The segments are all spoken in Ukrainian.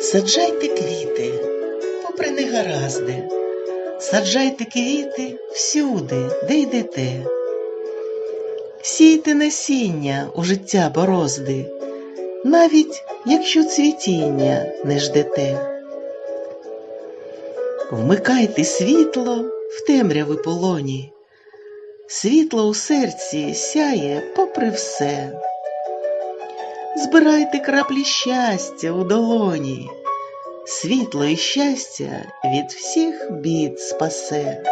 Саджайте квіти, попри негаразди, саджайте квіти всюди, де йдете. Сійте насіння у життя борозди, навіть якщо цвітіння не ждете. Вмикайте світло в темряви полоні, світло у серці сяє попри все. Збирайте краплі щастя у долоні, світло і щастя від всіх бід спасе.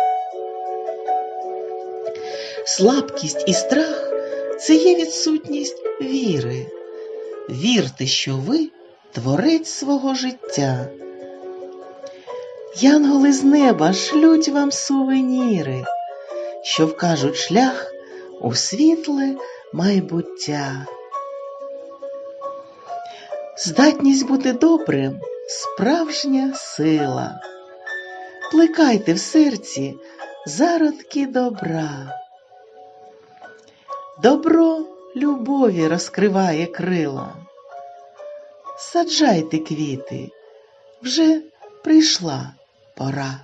Слабкість і страх це є відсутність віри. Вірте, що ви творець свого життя. Янголи з неба шлють вам сувеніри, що вкажуть шлях у світле майбуття. Здатність бути добрим справжня сила. Плекайте в серці зародки добра. Добро любові розкриває крила. Саджайте квіти, вже прийшла пора.